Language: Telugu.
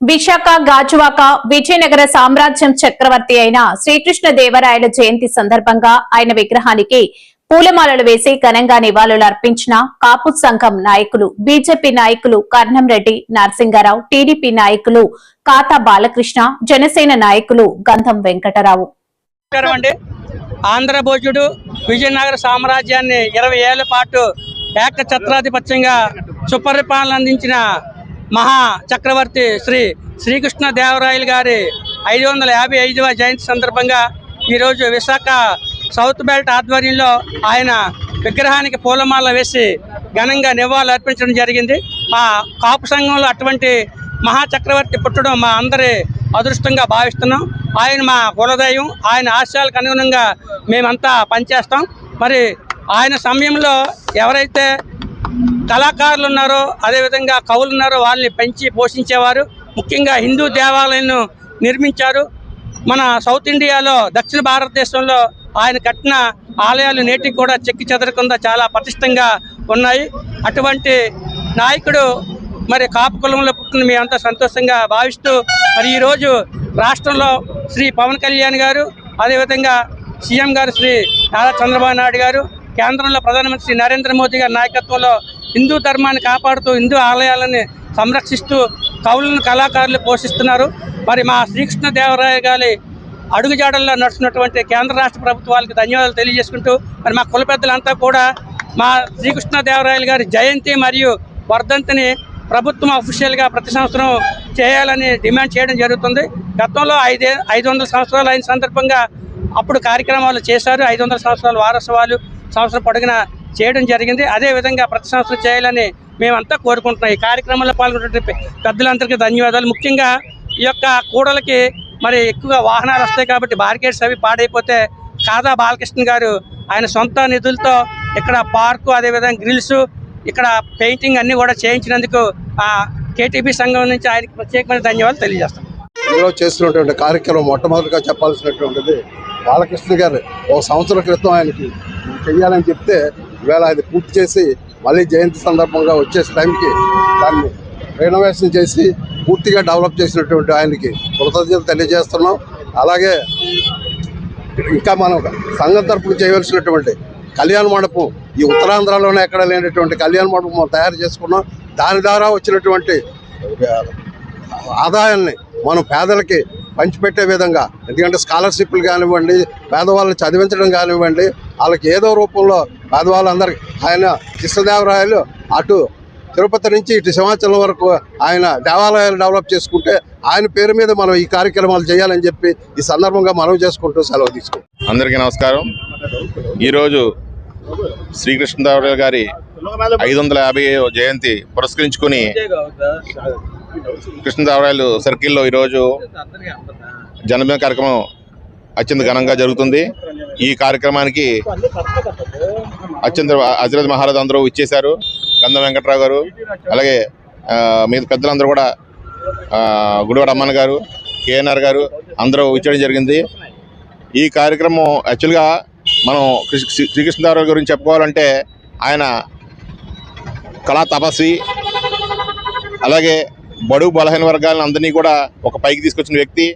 విశాఖ గాజువాక విజయనగర సామ్రాజ్యం చక్రవర్తి అయిన శ్రీకృష్ణ దేవరాయల జయంతి సందర్భంగా ఆయన విగ్రహానికి పూలమాలలు వేసి ఘనంగా నివాళులు అర్పించిన కాపు సంఘం నాయకులు బీజేపీ నాయకులు కర్ణం రెడ్డి నరసింగారావు టీడీపీ నాయకులు కాతా బాలకృష్ణ జనసేన నాయకులు గంధం వెంకటరావు. ఆంధ్రభోజుడు ఆంధ్ర భోజుడు విజయనగర సామ్రాజ్యాన్ని ఇరవై ఏళ్ళ పాటు ఏక ఛత్రాధిపత్యంగా సుపరిపాలన అందించిన మహా చక్రవర్తి శ్రీ శ్రీకృష్ణ దేవరాయలు గారి ఐదు వందల యాభై ఐదవ జయంతి సందర్భంగా ఈరోజు విశాఖ సౌత్ బెల్ట్ ఆధ్వర్యంలో ఆయన విగ్రహానికి పూలమాల వేసి ఘనంగా నివాళులు అర్పించడం జరిగింది. ఆ కాపు సంఘంలో అటువంటి మహా చక్రవర్తి పుట్టడం మా అందరి అదృష్టంగా భావిస్తున్నాం. ఆయన మా కులదయం ఆయన ఆశయాలకు అనుగుణంగా మేమంతా పనిచేస్తాం. మరి ఆయన సమయంలో ఎవరైతే కళాకారులు ఉన్నారో అదేవిధంగా కవులు ఉన్నారో వాళ్ళని పెంచి పోషించేవారు. ముఖ్యంగా హిందూ దేవాలయాలను నిర్మించారు. మన సౌత్ ఇండియాలో దక్షిణ భారతదేశంలో ఆయన కట్టిన ఆలయాలు నేటికి కూడా చెక్కి చెదరకుండా చాలా పటిష్టంగా ఉన్నాయి. అటువంటి నాయకుడు మరి కాపు కులంలో పుట్టిన మేమంతా సంతోషంగా భావిస్తూ మరి ఈరోజు రాష్ట్రంలో శ్రీ పవన్ కళ్యాణ్ గారు అదేవిధంగా సీఎం గారు శ్రీ నారా చంద్రబాబు నాయుడు గారు కేంద్రంలో ప్రధానమంత్రి నరేంద్ర మోదీ గారి నాయకత్వంలో హిందూ ధర్మాన్ని కాపాడుతూ హిందూ ఆలయాలని సంరక్షిస్తూ కవులను కళాకారులు పోషిస్తున్నారు. మరి మా శ్రీకృష్ణ దేవరాయ గారి అడుగుజాడల్లో నడుస్తున్నటువంటి కేంద్ర రాష్ట్ర ప్రభుత్వాలకు ధన్యవాదాలు తెలియజేసుకుంటూ మరి మా కుల పెద్దలంతా కూడా మా శ్రీకృష్ణ దేవరాయలు గారి జయంతి మరియు వర్ధంతిని ప్రభుత్వం అఫీషియల్గా ప్రతి సంవత్సరం చేయాలని డిమాండ్ చేయడం జరుగుతుంది. గతంలో ఐదే ఐదు వందల సంవత్సరాలు అయిన సందర్భంగా అప్పుడు కార్యక్రమాలు చేశారు. ఐదు వందల సంవత్సరాల వారసవాలు సంవత్సరం పొడిగిన చేయడం జరిగింది. అదే విధంగా ప్రతి సంవత్సరం చేయాలని మేమంతా కోరుకుంటున్నాం. ఈ కార్యక్రమంలో పాల్గొన్నటువంటి పెద్దలందరికీ ధన్యవాదాలు. ముఖ్యంగా ఈ యొక్క కూడలకి మరి ఎక్కువగా వాహనాలు వస్తాయి కాబట్టి బార్గేట్స్ అవి పాడైపోతే కాదా బాలకృష్ణ గారు ఆయన సొంత నిధులతో ఇక్కడ పార్కు అదేవిధంగా గ్రిల్స్ ఇక్కడ పెయింటింగ్ అన్ని కూడా చేయించినందుకు ఆ కేటీపీ సంఘం నుంచి ఆయనకి ప్రత్యేకమైన ధన్యవాదాలు తెలియజేస్తాం. ఇందులో చేస్తున్నటువంటి కార్యక్రమం మొట్టమొదటిగా చెప్పాల్సినటువంటిది బాలకృష్ణ గారు ఒక సంవత్సరం క్రితం ఆయనకి చెయ్యాలని చెప్తే ఇవాళ అది పూర్తి చేసి మళ్ళీ జయంతి సందర్భంగా వచ్చే టైంకి దాన్ని రెనోవేషన్ చేసి పూర్తిగా డెవలప్ చేసినటువంటి ఆయనకి కృతజ్ఞత తెలియజేస్తున్నాం. అలాగే ఇంకా మనం సంఘం తరపున చేయవలసినటువంటి కళ్యాణ మండపం ఈ ఉత్తరాంధ్రలోనే ఎక్కడ లేనటువంటి కళ్యాణ మండపం మనం తయారు చేసుకున్నాం. దాని ద్వారా వచ్చినటువంటి ఆదాయాన్ని మనం పేదలకి పంచిపెట్టే విధంగా. ఎందుకంటే స్కాలర్షిప్లు కానివ్వండి పేదవాళ్ళని చదివించడం కానివ్వండి వాళ్ళకి ఏదో రూపంలో పేదవాళ్ళందరికీ ఆయన కృష్ణదేవరాయలు అటు తిరుపతి నుంచి ఇటు సింహాచలం వరకు ఆయన దేవాలయాలు డెవలప్ చేసుకుంటే ఆయన పేరు మీద మనం ఈ కార్యక్రమాలు చేయాలని చెప్పి ఈ సందర్భంగా మనవి చేసుకుంటూ సెలవు తీసుకుంటాం అందరికీ నమస్కారం. ఈరోజు శ్రీకృష్ణదేవరాయలు గారి ఐదు వందల యాభై జయంతి పురస్కరించుకుని కృష్ణదేవరాయలు సర్కిల్లో ఈరోజు జన్మదిన కార్యక్రమం అత్యంత ఘనంగా జరుగుతుంది. ఈ కార్యక్రమానికి అత్యంత హజరత్ మహారాజ్ అందరూ ఇచ్చేశారు గంధ వెంకట్రావు గారు అలాగే ఆ, మిగతా పెద్దలందరూ కూడా గుడివాడ అమ్మన్ గారు కేఎన్ఆర్ గారు అందరూ ఇచ్చడం జరిగింది. ఈ కార్యక్రమం యాక్చువల్గా మనం కృష్ణ శ్రీకృష్ణదేవరాయల గురించి చెప్పుకోవాలంటే ఆయన కళా తపస్వి అలాగే బడుగు బలహీన వర్గాలను అందరినీ కూడా ఒక పైకి తీసుకొచ్చిన వ్యక్తి.